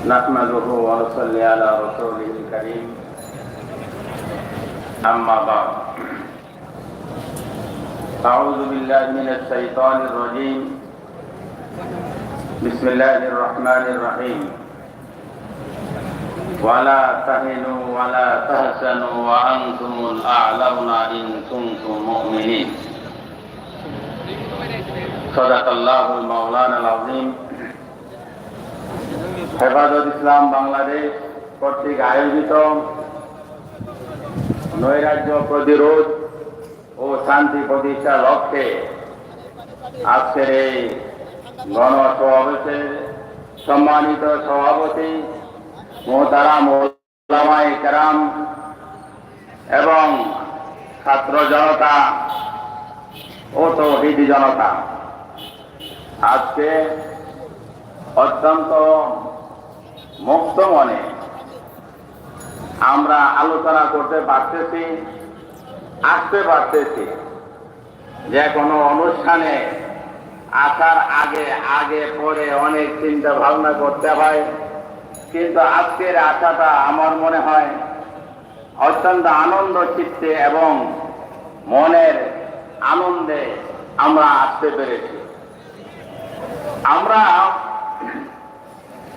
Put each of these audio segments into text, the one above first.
نحمده ونصلي على رسوله الكريم. أما بعد. أعوذ بالله من الشيطان الرجيم. بسم الله الرحمن الرحيم. ولا تهنوا ولا تحزنوا وأنتم الأعلون إن كنتم مؤمنين. صدق الله المولانا العظيم. হেফাজত ইসলাম বাংলাদেশ কর্তৃক আয়োজিত নৈরাজ্য প্রতিরোধ ও শান্তি প্রতিষ্ঠার লক্ষ্যে আজকের এই গণ সমাবেশের সম্মানিত সভাপতি মোহতারাম ওলামায়ে কেরাম এবং ছাত্র জনতা ও তৌহিদি জনতা। আজকে অত্যন্ত মুক্ত মনে। আমরা আলোচনা করতে পারতেছি, আসতে পারতেছি। যে কোনো অনুষ্ঠানে আসার আগে আগে, পরে অনেক চিন্তা ভাবনা করতে হয়। কিন্তু আজকের আশাটা আমার মনে হয় অত্যন্ত আনন্দ চিত্তে এবং মনের আনন্দে আমরা আসতে পেরেছি। আমরা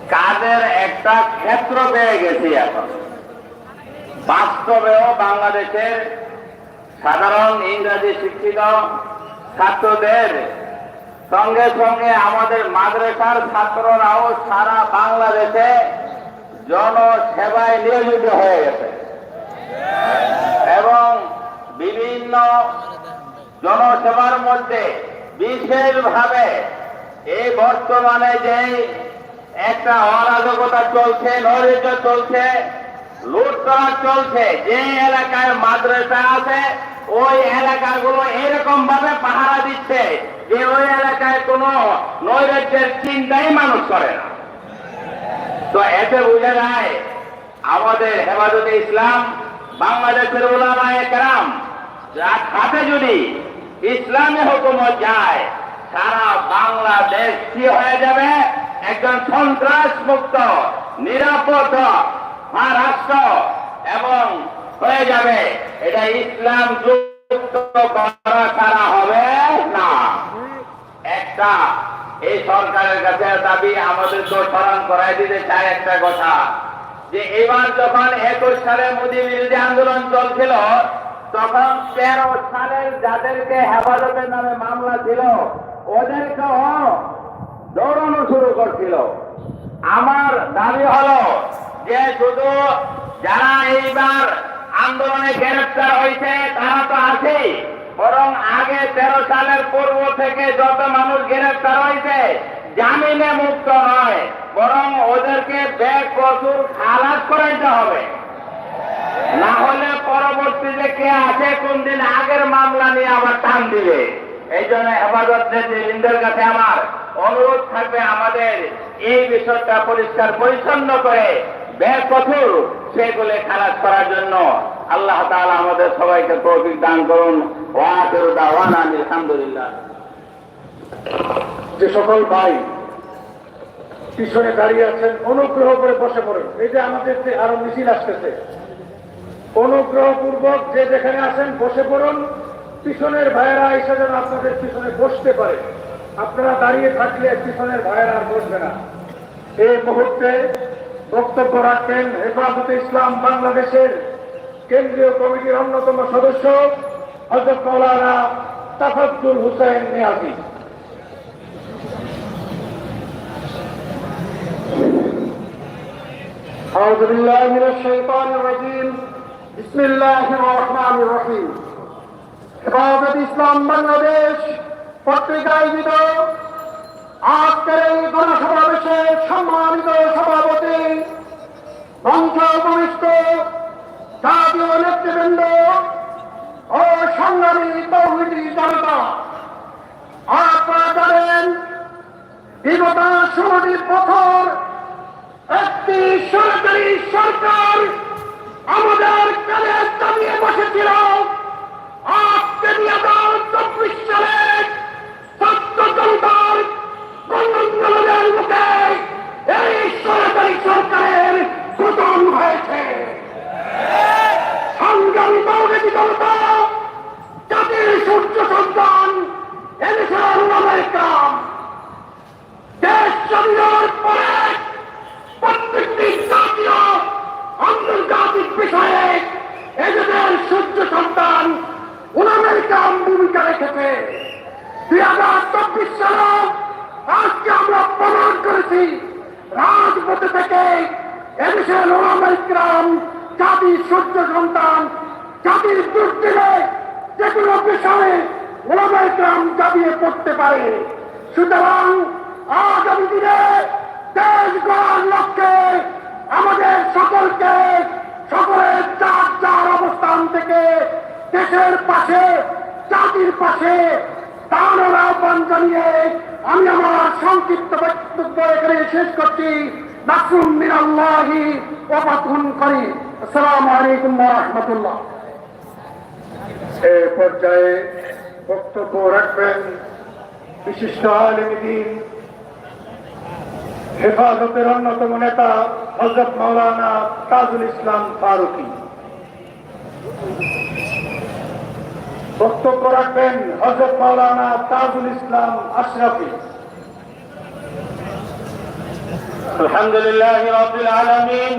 কাজের একটা ক্ষেত্র পেয়ে গেছি এখন। বাস্তবেও বাংলাদেশের সাধারণ ইংরাজি শিক্ষিত ছাত্রদের সঙ্গে সঙ্গে আমাদের মাদ্রাসার ছাত্ররাও সারা বাংলাদেশে জনসেবায় নিয়োজিত হয়ে গেছে। এবং বিভিন্ন জনসেবার মধ্যে বিশেষভাবে এই বর্তমানে যে একটা অরাজকতা চলছে, নৈরাজ্য চলছে, লুটতরাজ চলছে। যে এলাকায় মাদ্রাসা আছে, ওই এলাকাগুলো এরকম ভাবে পাহারা দিচ্ছে যে ওই এলাকায় কোনো নৈরাজ্যের চিন্তাই মানুষ করে না। তো এতে বুঝে যায়, আমাদের হেফাজতে ইসলাম, বাংলাদেশের ওলামায়ে কেরাম যার হাতে যদি ইসলামী হুকুমত যায়, সারা বাংলাদেশ কি হয়ে যাবে? একজন সন্ত্রাস মুক্ত নিরাপদ রাষ্ট্র এবং হয়ে যাবে। এটা ইসলাম যুক্ত করা হবে না। একটা, এই সরকারের কাছে দাবি আমাদের তো স্মরণ করাই দিতে চাই একটা কথা, যে এবার যখন একুশ সালে মোদী বিরোধী আন্দোলন চলছিল, তখন তেরো সালের যাদেরকে হেফাজতের নামে মামলা ছিল, ওদেরকেও করছিল আমার দাবি হলো যে শুধু যারা এইবার আন্দোলনে গ্রেফতার হয়েছে, তারা তো আছেই। বরং আগে তেরো সালের পূর্ব থেকে যত মানুষ গ্রেফতার হয়েছে, জামিনে মুক্ত নয়, বরং ওদেরকে ব্যাগ প্রচুর খালাস করাইতে হবে। না হলে পরবর্তীতে কে আছে, কোন দিন আগের মামলা নিয়ে আবার টান দিবে। এই জন্য হেফাজত নেতৃবৃন্দের কাছে আমার অনুরোধ থাকবে আমাদের এই বিষয়টা পরিষ্কার পরিচ্ছন্ন করে ব্যয় কঠোর সেগুলো খালাস করার জন্য। আল্লাহ তাআলা আমাদের সবাইকে তৌফিক দান করুন। আলহামদুলিল্লাহ। যে সকল ভাই পিছনে দাঁড়িয়ে আছেন, অনুগ্রহ করে বসে পড়েন। এই যে আমাদের আরও মিছিল আসতেছে অনুগ্রহ পূর্বক যে যেখানে আছেন বসে পড়ুন। পিছনের ভাইয়েরা এসে যেন আপনাদের পিছনে বসতে পারে। আপনারা দাঁড়িয়ে থাকলে পিছনের ভাইয়েরা আর বসবে না এই মুহূর্তে বক্তব্য রাখবেন হেফাজতে ইসলাম বাংলাদেশের কেন্দ্রীয় কমিটির অন্যতম সদস্য হজরত মৌলানা তাফাজ্জুল হুসাইন নিয়াজি أعوذ بالله من الشيطان الرجيم بسم الله الرحمن الرحيم হেফাজত ইসলাম বাংলাদেশ পত্রিকা আয়োজিত আজকের এই গণসমাবেশের সম্মানিত সভাপতি মঞ্চ উপবিষ্ট জাতীয় নেতৃবৃন্দ ও সংগ্রামী তৌহিদি জনতা। আপনারা জানেন, বিগত ষোলোটি বছর একটি সরকারি সরকার আমাদের কাছে দাঁড়িয়ে বসেছিল, আজকে দুই চব্বিশ সালে সরকার গণতন্ত্রের মুখে এই সরকারি সরকারের পতন হয়েছে। সংগ্রামী বাংলাদেশি জনতা, জাতির সূর্য সন্তান এদেশের অন্যের কাম দেশ স্বাধীনতার পরে প্রত্যেকটি জাতীয় আন্তর্জাতিক বিষয়ে এদেশের সূর্য সন্তান ওনাদের কাম ভূমিকা রেখেছে। সরকার সাল আজকে আমরা প্রমাণ করেছি রাজপথে থেকে এদেশের ওলামা ইকরাম জাতির সূর্য সন্তান, জাতির দুর্দিনে যে কোনো বিষয়ে ওলামা ইকরাম জাবিয়ে পড়তে পারে। সুতরাং আগামী দিনে দেশ গড়ার লক্ষ্যে আমাদের সকলকে, সকলের চার চার অবস্থান থেকে দেশের পাশে, জাতির পাশে দাঁড়ানোর আহ্বান জানিয়ে আমি আমার সংক্ষিপ্ত বক্তব্য এখানে শেষ করছি। নাসরুম মিনাল্লাহি ওয়া ফাতহুন করি আসসালামু আলাইকুম ওয়া রাহমাতুল্লাহ। এ পর্যায়ে বক্তব্য রাখবেন বিশিষ্ট আলমদিন হেফাজতের অন্যতম নেতা হজরত মাওলানা তাজুল ইসলাম ফারুকি। বক্তব্য রাখবেন হজরত মাওলানা তাজুল ইসলাম আশরাফি الحمد لله رب العالمين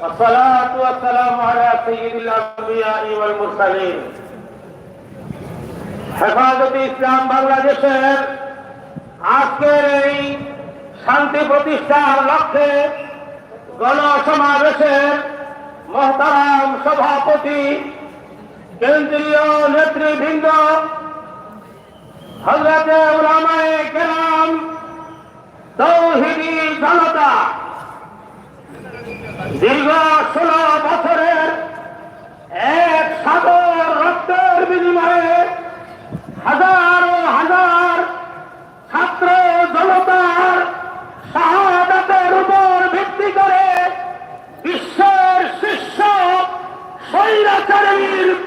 والصلاة والسلام على سيد الأنبياء والمرسلين হেফাজতে ইসলাম বাংলাদেশের আজকের এই শান্তি প্রতিষ্ঠার লক্ষ্যে গণসমাবেশের মহতারাম সভাপতি কেন্দ্রীয় নেতৃবৃন্দ হজরতে উলামায়ে কেরাম জনতা দীর্ঘ ষোলো বছরের এক সাগর রক্তের বিনিময়ে হাজার ও হাজার ছাত্র জনতার শাহাদাতের উপর ভিত্তি করে বিশ্বের শীর্ষ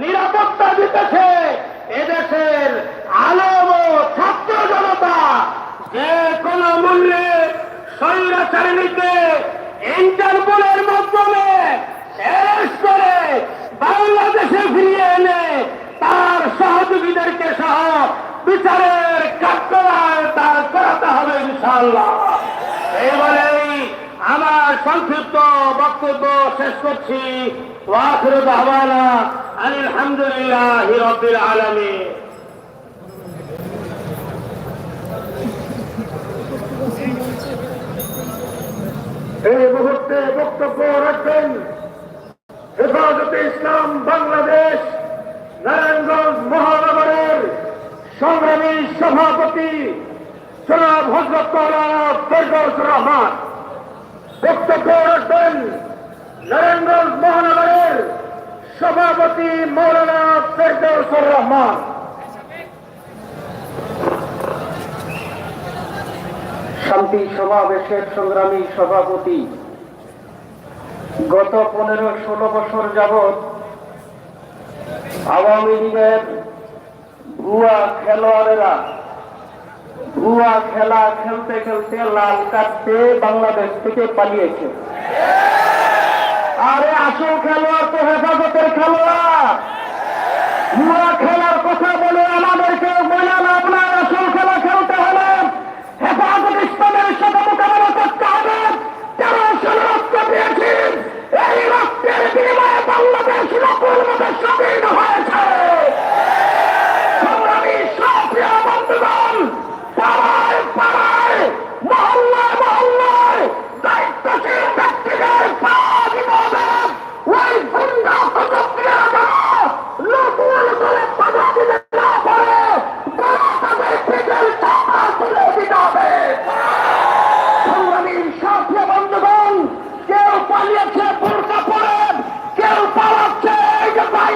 নিরাপত্তা দিতেছে এদেশের আলম ও ছাত্র জনতা। যে কোন মূল্যে স্বৈরাচারিণীকে ইন্টারপোলের মাধ্যমে অ্যারেস্ট করে বাংলাদেশে ফিরিয়ে এনে তার সহযোগীদেরকে সহ বিচারের কাঠকড়ায় তার করাতে হবে ইনশাল্লাহ এইবারেই আমার সংক্ষিপ্ত বক্তব্য শেষ করছি। আলহামদুলিল্লাহ আলমী এই মুহূর্তে বক্তব্য রাখবেন হেফাজতে ইসলাম বাংলাদেশ, নারায়ণগঞ্জ মহানগরের সংগ্রামী সভাপতি জনাব হজরত রহমান। বক্তব্য রাখবেন নারায়ণগঞ্জ মহানগরের সভাপতি মৌলানা ফেরদৌস রহমান। শান্তি সমাবেশের সংগ্রামী সভাপতি, গত পনেরো ষোলো বছর যাবৎ আওয়ামী লীগের ভুয়া খেলোয়াড়েরা ভুয়া খেলা খেলতে খেলতে লাল কাটতে বাংলাদেশ থেকে পালিয়েছে। আরে আসল খেলোয়াড় তো হেফাজতের খেলোয়াড়। ভুয়া খেলার কথা বলে আমাদেরকে বলেন আপনার আসল খেলা খেলতে হলে হেফাজত ইসলামের সাথে মোকাবেলা করতে হবে তেরো সালে রক্ত দিয়েছেন এই রক্তের বিনিময়ে বাংলাদেশ নকুল মতো স্বাধীন হয়েছে সংগ্রামী সক্রিয় বন্ধুগণ পাড়ায় পাড়ায় মহল্লায় মহল্লায় দায়িত্বশীল ব্যক্তিদের পাঁচ মদত ওই গুন্ডা প্রযুক্তিরা নতুন করে বাধা দিতে না পারে তারা তাদের পেটের টাকা তুলে দিতে হবে সংগ্রামী সাথী বন্ধুগণ কেউ পালিয়েছে বোরকা পরে কেউ পালাচ্ছে এই যে বাইক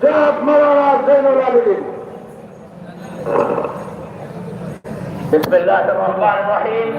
জনাব মৌলানা জৈনুল আবেদিন বিসমিল্লাহির রহমানির রহিম